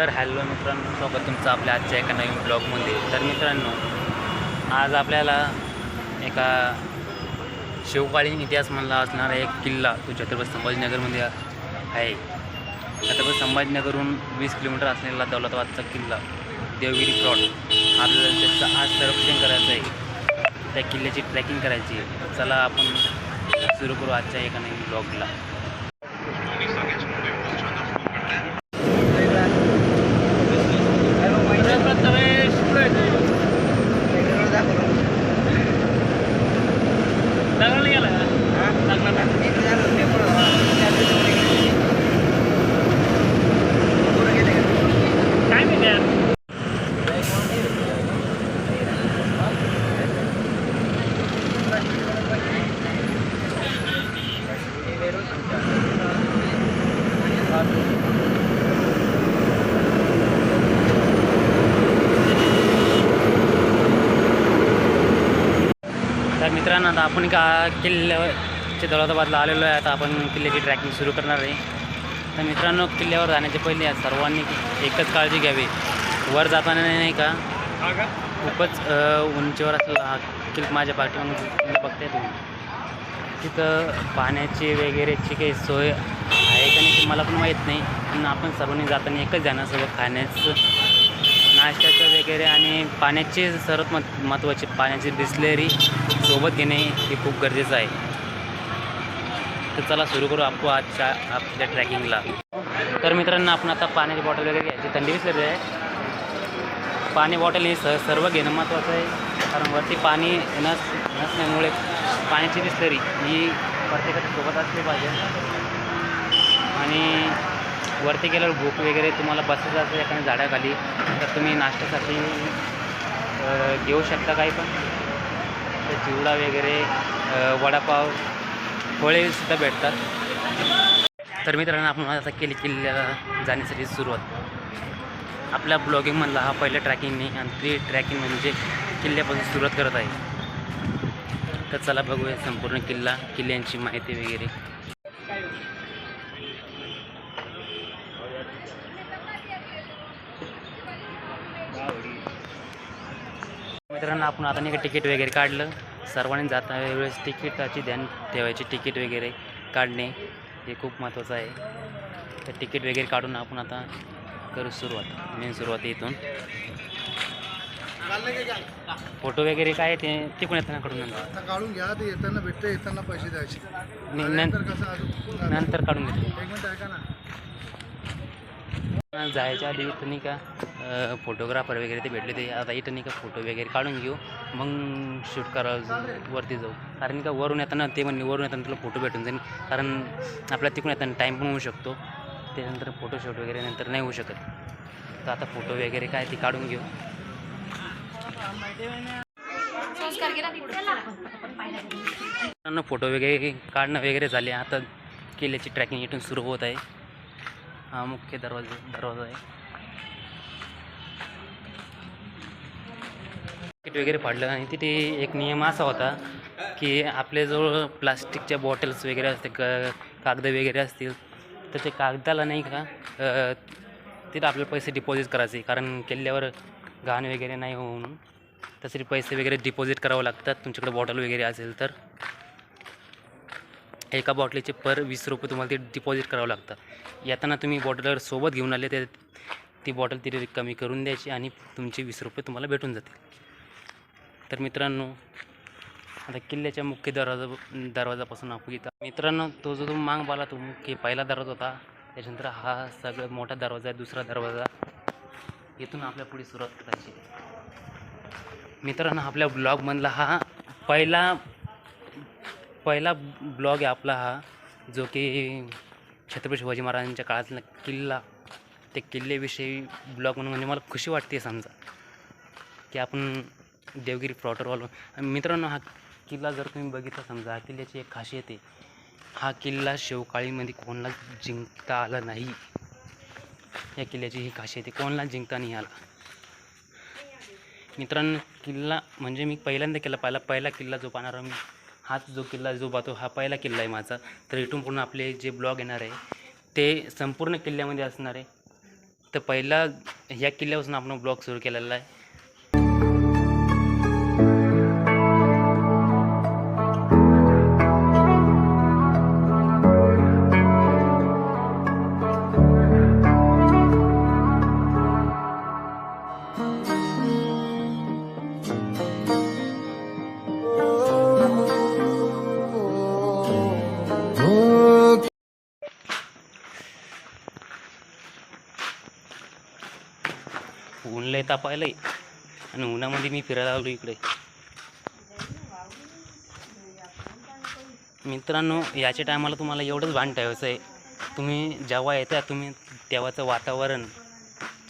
तर हॅलो मित्रांनो स्वागत तुमचं आपल्या आजच्या एका नवीन ब्लॉगमध्ये. तर मित्रांनो आज आपल्याला एका शिवकालीन इतिहास म्हणला असणारा एक किल्ला तो छत्रपती संभाजीनगरमध्ये आहे. छत्रपती संभाजीनगरहून वीस किलोमीटर असलेला दौलताबादचा किल्ला देवगिरी प्लॉट आपल्याला त्याचं आज संरक्षण करायचं आहे. त्या किल्ल्याची ट्रॅकिंग करायची आहे. चला आपण सुरू करू आजच्या एका नवीन ब्लॉगला तर मित्रांनो आता आपण का किल्ल्याच्या दौलताबादला आलेलो आहे. आता आपण किल्ल्याची ट्रॅकिंग सुरू करणार आहे. तर मित्रांनो किल्ल्यावर जाण्याच्या पहिले सर्वांनी एकच काळजी घ्यावी. वर जाताना नाही का? खूपच उंचीवर असलेला हा किल्ला माझ्या पाठीमागे बघताय तुम्ही. तिथं पाण्याची वगैरेची काही सोय आहे का नाही ते मला पण माहीत नाही. पण आपण सर्वांनी जाताना एकच जाणं सगळं खाण्याचं नाश्त्याचं वगैरे आणि पाण्याची सर्वात मत महत्त्वाची पाण्याची बिस्लेरी सोबत घेणे हे खूप गरजेचं आहे. तर चला सुरू करू आपण आजच्या आपल्या ट्रॅकिंगला. तर मित्रांनो आपण आता पाण्याची बॉटल वगैरे घ्यायची. थंडी विसरली आहे. पाणी बॉटल हे स सर्व घेणं महत्त्वाचं आहे. कारण वरती पाणी नस नसल्यामुळे पाण्याची बिस्लरी ही प्रत्येकाच्या सोबत असली पाहिजे. आणि वरती गेल्यावर भूक वगैरे तुम्हाला बसायचं असेल एखाद्या झाडाखाली तर तुम्ही नाश्त्यासाठी घेऊ शकता काही पण. तर चिवडा वगैरे वडापाव फळेसुद्धा भेटतात. तर मित्रांनो आपण आता केली किल्ल्याला जाण्यासाठी सुरुवात. आपल्या ब्लॉगिंगमधला हा पहिल्या ट्रॅकिंगने आणि ती ट्रॅकिंग म्हणजे किल्ल्यापासून सुरुवात करत आहे. तर चला बघूया संपूर्ण किल्ला किल्ल्यांची माहिती वगैरे. मित्रांनो आपण आता नाही का तिकीट वगैरे काढलं. सर्वांनी जाता वेळेस तिकीटाची ध्यान ठेवायची तिकीट वगैरे काढणे हे खूप महत्त्वाचं आहे. तर तिकीट वगैरे काढून आपण आता करू सुरुवात मेन सुरुवात इथून. फोटो वगैरे काय ते तिकडून येताना काढून काढून घ्या ते येताना भेटते येताना पैसे द्यायचे. नंतर कसं नंतर काढून घेतो. एक मिनिट ऐका ना. जायच्या आधी इथं नाही का फोटोग्राफर वगैरे ते भेटले ते. आता इथं नाही का फोटो वगैरे काढून घेऊ. मग शूट करा वरती जाऊ. कारण का वरून येताना ते म्हणले वरून येताना तुला फोटो भेटून जाईल. कारण आपल्या तिकडून येताना टाईम पण होऊ शकतो. त्यानंतर फोटोशूट वगैरे नंतर नाही होऊ शकत. तर आता फोटो वगैरे काय ते काढून घेऊ. फोटो वगैरे काढणं वगैरे झाले. आता किल्ल्याची ट्रॅकिंग इथून सुरू होत आहे. हा मुख्य दरवाजा दरवाजा आहे. तिकीट वगैरे फाडलं आणि तिथे एक नियम असा होता की आपल्याजवळ प्लास्टिकच्या बॉटल्स वगैरे असते क कागद वगैरे असतील तर ते कागदाला नाही का तिथे तिथं आपल्याला पैसे डिपॉझिट करायचे कारण किल्ल्यावर घाण वगैरे नाही हो म्हणून. तसे पैसे वगैरे डिपॉझिट करावं लागतात तुमच्याकडे बॉटल वगैरे असेल तर. एका बॉटलीचे पर वीस रुपये तुम्हाला ते डिपॉझिट करावं लागतं. येताना तुम्ही बॉटलवर सोबत घेऊन आले ते ती बॉटल तिथे कमी करून द्यायची आणि तुमचे वीस रुपये तुम्हाला भेटून जातील. तर मित्रांनो आता किल्ल्याच्या मुख्य दरवाजा दरवाजापासून आपण इथं मित्रांनो तो जो तो मांग बाला तो मुख्य पहिला दरवाजा होता. त्याच्यानंतर हा सगळ्यात मोठा दरवाजा आहे दुसरा दरवाजा. इथून आपल्या पुढे सुरुवात करायची. मित्रांनो आपल्या ब्लॉगमधला हा पहिला पहिला ब्लॉग आहे आपला हा जो की छत्रपती शिवाजी महाराजांच्या काळातला किल्ला ते किल्ल्याविषयी ब्लॉग म्हणून म्हणजे मला खुशी वाटते समजा की आपण देवगिरी फ्लॉटरवर मित्रांनो हा किल्ला जर तुम्ही बघितला समजा हा किल्ल्याची एक खासियत आहे हा किल्ला शिवकाळीमध्ये कोणाला जिंकता आला नाही. या किल्ल्याची ही खासियत आहे कोणाला जिंकता नाही आला. मित्रांनो किल्ला म्हणजे मी पहिल्यांदा केला पहिला पहिला किल्ला जो पाहणार मी हाच जो किल्ला जो पाहतो हा पहिला किल्ला आहे माझा. तर इथून पूर्ण आपले जे ब्लॉग येणार आहे ते संपूर्ण किल्ल्यामध्ये असणार आहे. तर पहिला ह्या किल्ल्यापासून आपण ब्लॉग सुरू केलेला आहे. ऊन लय तापायलंय. आणि उन्हामध्ये मी फिरायला आलो इकडे. मित्रांनो याच्या टायमाला तुम्हाला एवढंच भान ठेवायचं आहे. तुम्ही जेव्हा येता तुम्ही तेव्हाचं वातावरण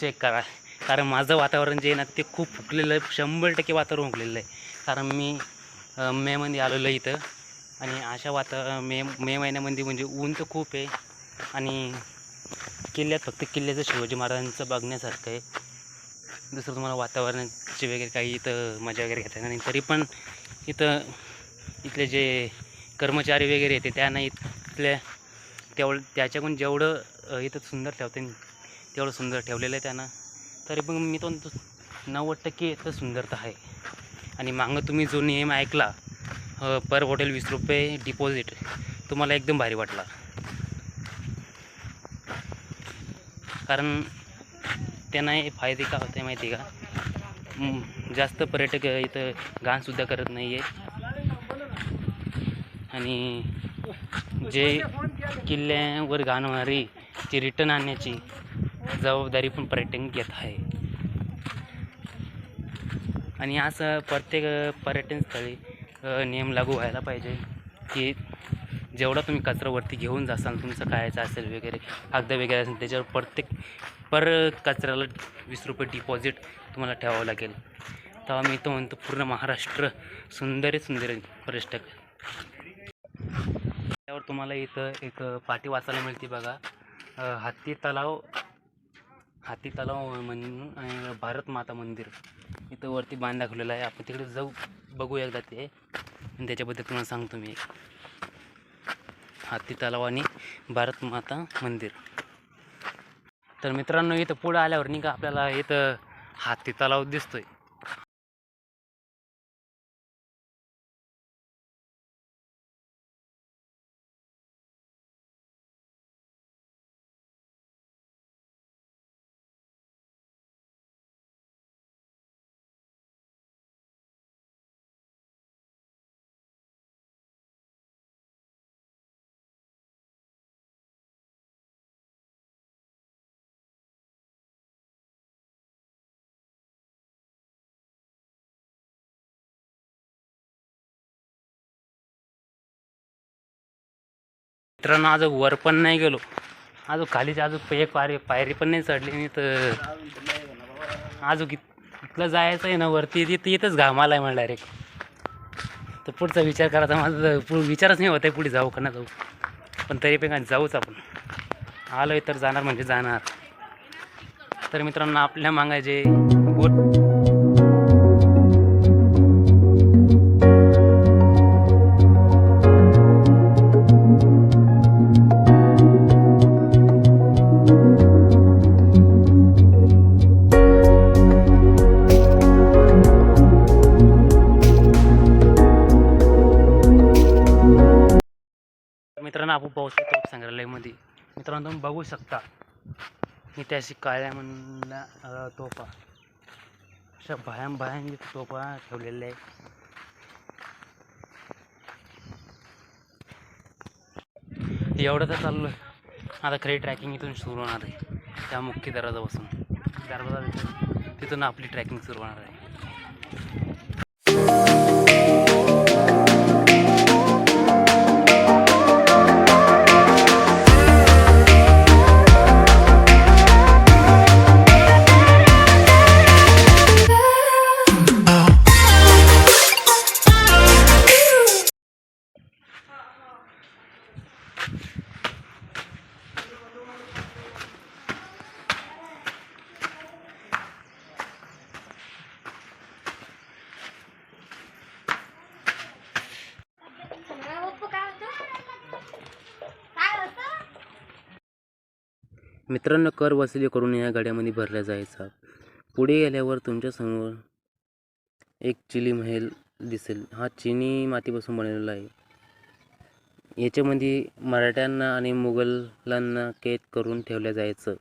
चेक करा. कारण माझं वातावरण जे आहे ना ते खूप फुकलेलं आहे. शंभर टक्के वातावरण फुकलेलं आहे. कारण मी मेमध्ये आलेलो आहे इथं. आणि अशा वाता मे मे महिन्यामध्ये म्हणजे ऊन तर खूप आहे. आणि किल्ल्यात फक्त किल्ल्याचं शिवाजी महाराजांचं बघण्यासारखं आहे. दुसरं तुम्हाला वातावरणाची वगैरे काही इथं मजा वगैरे घेता येणार नाही. तरी पण इथं इथले जे कर्मचारी वगैरे येते त्यांना इथल्या तेवढं त्याच्याकडून जेवढं इथं सुंदर ठेवते तेवढं सुंदर ठेवलेलं आहे त्यांना. तरी पण मी तो नव्वद टक्के इथं सुंदरता आहे. आणि मागं तुम्ही जो नियम ऐकला पर हॉटेल वीस रुपये डिपॉझिट तुम्हाला एकदम भारी वाटला. कारण त्यांना हे फायदे का होते माहिती आहे का? जास्त पर्यटक इथं घाणसुद्धा करत नाही आहे आणि जे किल्ल्यावर घाण होणारी ती रिटर्न आणण्याची जबाबदारी पण पर्यटन घेत आहे. आणि असं प्रत्येक पर्यटनस्थळी नियम लागू व्हायला पाहिजे की जेवढा तुम्ही कचरावरती घेऊन जासाल तुमचं खायचं असेल वगैरे कागद वगैरे असेल त्याच्यावर प्रत्येक पर कचऱ्याला वीस रुपये डिपॉझिट तुम्हाला ठेवावं लागेल. तेव्हा मी तो म्हणतो पूर्ण महाराष्ट्र सुंदर सुंदर पर्यटक. त्यावर तुम्हाला इथं एक पाटी वाचायला मिळते बघा. हत्ती तलाव हाती तलाव म्हणून आणि भारत माता मंदिर. इथं वरती बांध दाखवलेलं आहे. आपण तिकडे जाऊ बघू एकदा ते. आणि त्याच्याबद्दल तुम्हाला सांगतो मी. हाती तलाव आणि भारत माता मंदिर. तर मित्रांनो इथं पुढं आल्यावर नाही का आपल्याला इथं हाती तलाव दिसतोय. मित्रांनो आज वर पण नाही गेलो. आज खालीच अजून एक पायरी पायरी पण नाही चढली नाही तर अजून इथलं जायचं आहे ना वरती तिथं इथंच घामाला आहे मला डायरेक्ट तर पुढचा विचार करायचा माझा पुढं विचारच नाही होत आहे पुढे जाऊ का ना जाऊ. पण तरी पण काय जाऊच आपण. आलो आहे तर जाणार म्हणजे जाणार. तर मित्रांनो आपल्या मागायचे गोट संग्रहालयामध्ये मित्रांनो तुम्ही बघू शकता. ऐतिहासिक त्याशी तोफा अशा भयान भयान तोफा ठेवलेल्या आहे एवढं तर चाललो आता खरी ट्रॅकिंग इथून सुरू होणार आहे. त्या मुख्य दरवाजापासून. दरवाजा तिथून आपली ट्रॅकिंग सुरू होणार आहे. मित्रांनो कर वसुली करून या गाड्यामध्ये भरल्या जायचा. पुढे गेल्यावर तुमच्यासमोर एक चिली महल दिसेल. हा चिनी मातीपासून बनवलेला आहे. याच्यामध्ये मराठ्यांना आणि मुघलांना कैद करून ठेवलं जायचं.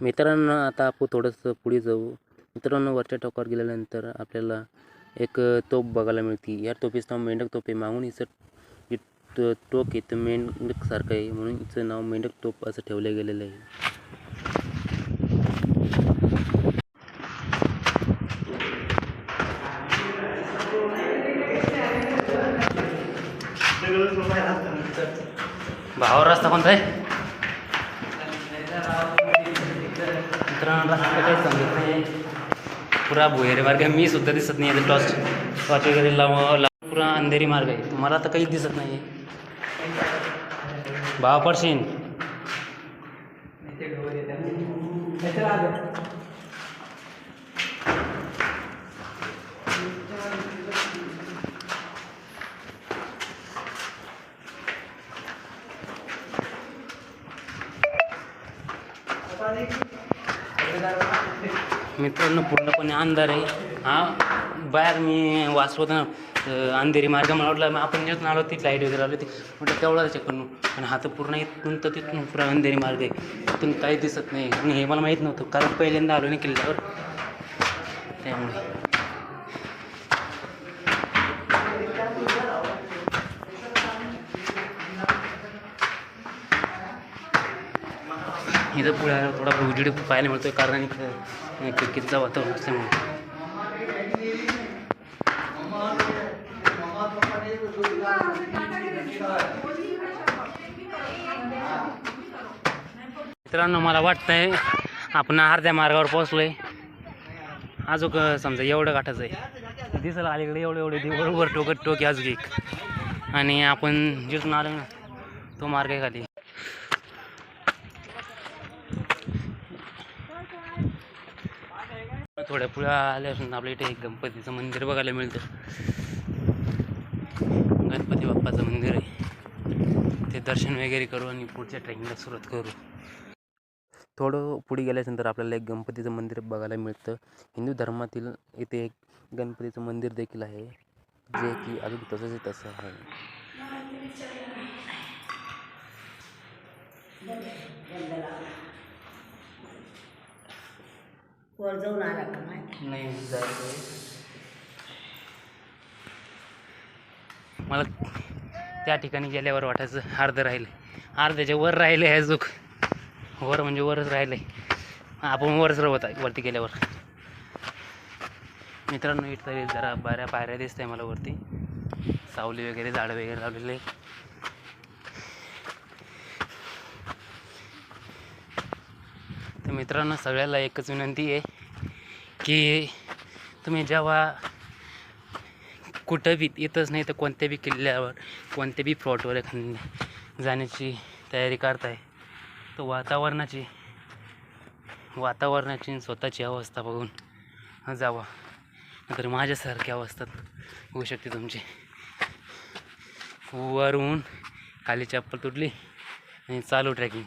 मित्रांनो आता आपण थोडंसं पुढे जाऊ. मित्रांनो वरच्या टोकावर गेल्यानंतर आपल्याला एक तोप बघायला मिळते. या टोपीचं नाव मेंढक तोप आहे. मागून हिचं ही तो- टोक आहे ते मेंढकसारखं आहे. म्हणून हिचं नाव मेंढक तोप असं ठेवलं गेलेलं आहे. भावावर रस्ता कोणता आहे? मित्रांनो रस्ता काही समजत नाही. पुरा भुयारी मार्ग आहे मी सुद्धा दिसत नाही आहे टॉर्च टॉर्च वगैरे लाव लाव पुरा अंधेरी मार्ग आहे मला तर काहीच दिसत नाही आहे भावा पडशीन मित्रांनो पूर्णपणे अंधार आहे. हा बाहेर मी वाचवत ना अंधेरी मार्ग मला वाटलं मग आपण जेव्हा आलो ती लाइट वगैरे आली ती म्हटलं तेवढाच चेक करून आणि हा तर पूर्ण इथून तर तिथून पुरा अंधेरी मार्ग आहे. तिथून काही दिसत नाही. आणि हे मला माहीत नव्हतं कारण पहिल्यांदा आलो नाही किल्ल्यावर. त्यामुळे. इथं पुढे थोडा उजेड पाहायला मिळतोय कारण इथं क्रिकेटचं वातावरण असल्यामुळे. मित्रांनो मला वाटतंय आपण अर्ध्या मार्गावर पोहोचलोय. आहे अं, समजा एवढं गाठाचं आहे दिसलं अलीकडे एवढं एवढे बरोबर टोकत टोकी अजून एक. आणि आपण जिथून आलो ना तो मार्ग आहे खाली. थोड्या पुढे आल्यापासून आपल्या इथे एक गणपतीचं मंदिर बघायला मिळतं. गणपती बाप्पाचं मंदिर आहे. ते दर्शन वगैरे करू आणि पुढच्या ट्रेकिंगला सुरुवात करू. थोडं पुढे गेल्यानंतर आपल्याला एक गणपतीचं मंदिर बघायला मिळतं. हिंदू धर्मातील इथे एक गणपतीचं मंदिर देखील आहे. जे की अजून तसंच तसं आहे. वर जाऊन आला का नाही नाही जायचं मला त्या ठिकाणी गेल्यावर वाटायचं अर्ध राहिले. अर्ध्याच्या वर राहिले आहे चूक वर म्हणजे वरच राहिले. आपण वरच राहत आहे वरती गेल्यावर. मित्रांनो इथं जरा बऱ्या पायऱ्या दिसत आहे मला वरती. सावली वगैरे झाडं वगैरे लावलेले. तर मित्रांनो सगळ्याला एकच विनंती आहे की तुम्ही जेव्हा कुठं बी येतच नाही तर कोणत्या बी किल्ल्यावर कोणत्या बी फ्लॉटवर एखाद्या जाण्याची तयारी करताय. तर वातावरणाची वातावरणाची स्वतःची अवस्था बघून जावा. नंतर माझ्यासारखी अवस्था होऊ शकते तुमची. वरून खाली चप्पल तुटली आणि चालू ट्रॅकिंग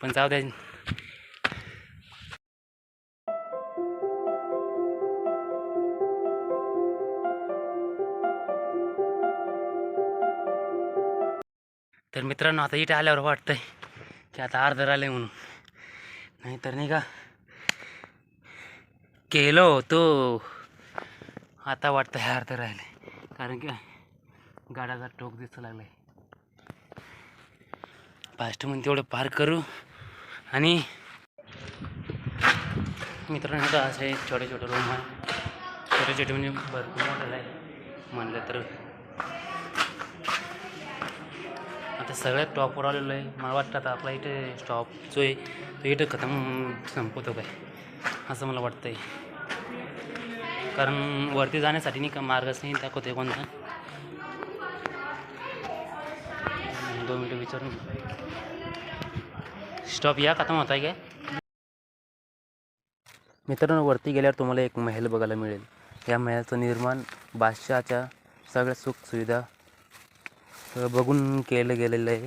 पण जाऊ द्या तर मित्रांनो आता इथे आल्यावर वाटतंय की आता अर्ध आले म्हणून. नाहीतर नाही का केलो तो आता वाटतं हे अर्ध राहिले कारण की गाड्याचा टोक दिसू लागलाय. फास्ट म्हणून तेवढं पार करू. आणि मित्रांनो तर असे छोटे छोटे रूम आहे. छोटे छोटे म्हणजे भरपूर मोठं आहे. म्हणलं तर आता सगळ्यात टॉपवर आलेलो आहे. मला वाटतं आता आपला इथे स्टॉप जो आहे तो इथं खतम संपवतो काय असं मला वाटतं आहे कारण वरती जाण्यासाठी नाही का मार्गच नाही दाखवते कोणता. दोन मिनटं विचारून. स्टॉप या खतम होत आहे काय? मित्रांनो वरती गेल्यावर तुम्हाला एक महल बघायला मिळेल. या महलाचं निर्माण बादशहाच्या सगळ्या सुखसुविधा बघून केलं गेलेलं आहे.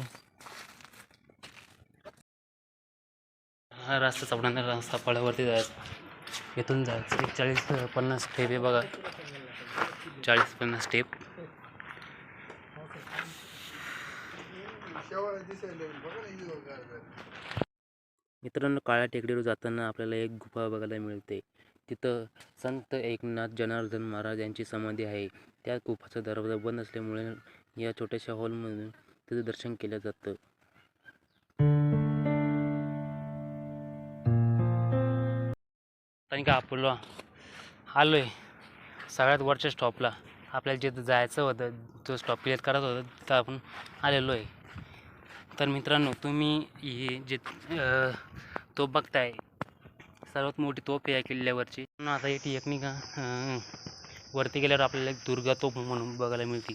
हा रस्ता चपडांना रस्ता पडावरती जायचा. इथून जायचं. एक चाळीस पन्नास स्टेप आहे बघा. चाळीस पन्नास स्टेप शेवळ दिसायला बघा ना ही गार. मित्रांनो काळ्या टेकडीवर जाताना आपल्याला एक गुफा बघायला मिळते. तिथं संत एकनाथ जनार्दन महाराज यांची समाधी आहे. त्या गुफाचा दरवाजा बंद असल्यामुळे या छोट्याशा हॉलमधून तिथं दर्शन केलं जातं. आणि का आपलं आलो आहे सगळ्यात वरच्या स्टॉपला आपल्याला जिथं जायचं होतं जो स्टॉप क्लिअर करत होता तिथं आपण आलेलो आहे. तर मित्रांनो तुम्ही ही जे तोप बघताय सर्वात मोठी तोप आहे या किल्ल्यावरची. पण आता ही एक वरती गेल्यावर आपल्याला एक दुर्गा तोप म्हणून बघायला मिळते.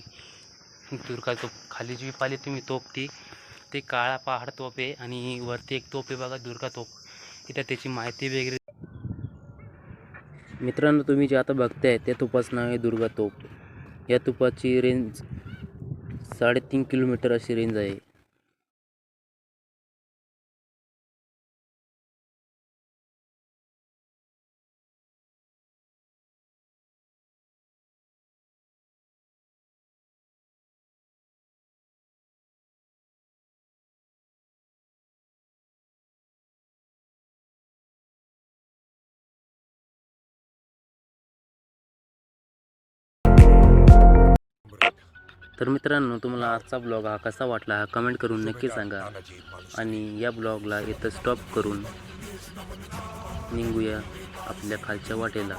दुर्गा तोफ खाली जी पाहिली तुम्ही तोप ती ते काळा पहाड तोप आहे आणि वरती एक तोप आहे बघा दुर्गा तोफ. तिथं त्याची माहिती वगैरे. मित्रांनो तुम्ही जे आता बघताय त्या तुपाचं नाव आहे दुर्गा तोप या तुपाची रेंज साडेतीन किलोमीटर अशी रेंज आहे. तर मित्रांनो तुम्हाला आजचा ब्लॉग हा कसा वाटला हा कमेंट करून नक्की सांगा. आणि या ब्लॉगला इथं स्टॉप करून निघूया आपल्या खालच्या वाटेला.